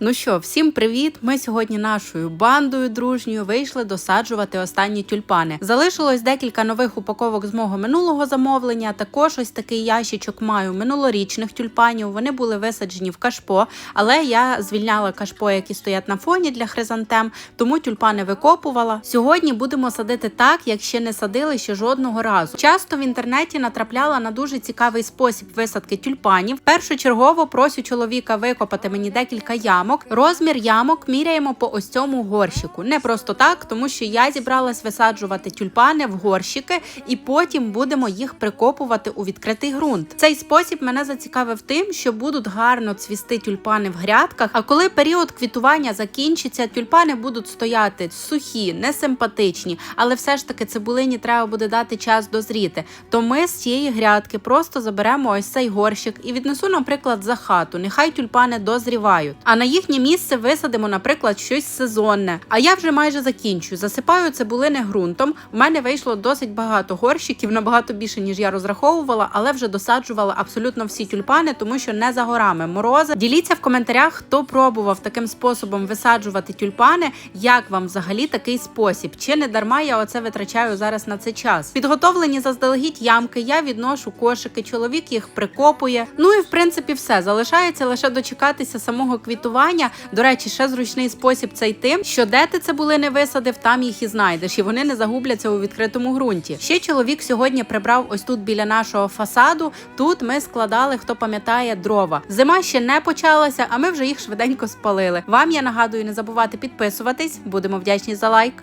Ну що, всім привіт! Ми сьогодні нашою бандою дружньою вийшли досаджувати останні тюльпани. Залишилось декілька нових упаковок з мого минулого замовлення. Також ось такий ящичок маю минулорічних тюльпанів. Вони були висаджені в кашпо, але я звільняла кашпо, які стоять на фоні для хризантем, тому тюльпани викопувала. Сьогодні будемо садити так, як ще не садили ще жодного разу. Часто в інтернеті натрапляла на дуже цікавий спосіб висадки тюльпанів. Першочергово просю чоловіка викопати мені декілька ямок. Розмір ямок міряємо по ось цьому горщику. Не просто так, тому що я зібралась висаджувати тюльпани в горщики, і потім будемо їх прикопувати у відкритий ґрунт. Цей спосіб мене зацікавив тим, що будуть гарно цвісти тюльпани в грядках. А коли період квітування закінчиться, тюльпани будуть стояти сухі, несимпатичні, але все ж таки цибулині треба буде дати час дозріти. То ми з цієї грядки просто заберемо ось цей горщик і віднесу, наприклад, за хату. Нехай тюльпани дозрівають. А на їхнє місце висадимо, наприклад, щось сезонне. А я вже майже закінчую. Засипаю цибулини ґрунтом. У мене вийшло досить багато горщиків, набагато більше ніж я розраховувала, але вже досаджувала абсолютно всі тюльпани, тому що не за горами морози. Діліться в коментарях, хто пробував таким способом висаджувати тюльпани. Як вам взагалі такий спосіб? Чи не дарма я оце витрачаю зараз на це час? Підготовлені заздалегідь ямки. Я відношу кошики. Чоловік їх прикопує. Ну і в принципі все залишається лише дочекатися самого квітування. До речі, ще зручний спосіб цей тим, що де ти цибулини висадив, там їх і знайдеш, і вони не загубляться у відкритому ґрунті. Ще чоловік сьогодні прибрав ось тут біля нашого фасаду. Тут ми складали, хто пам'ятає, дрова. Зима ще не почалася, а ми вже їх швиденько спалили. Вам я нагадую не забувати підписуватись. Будемо вдячні за лайк.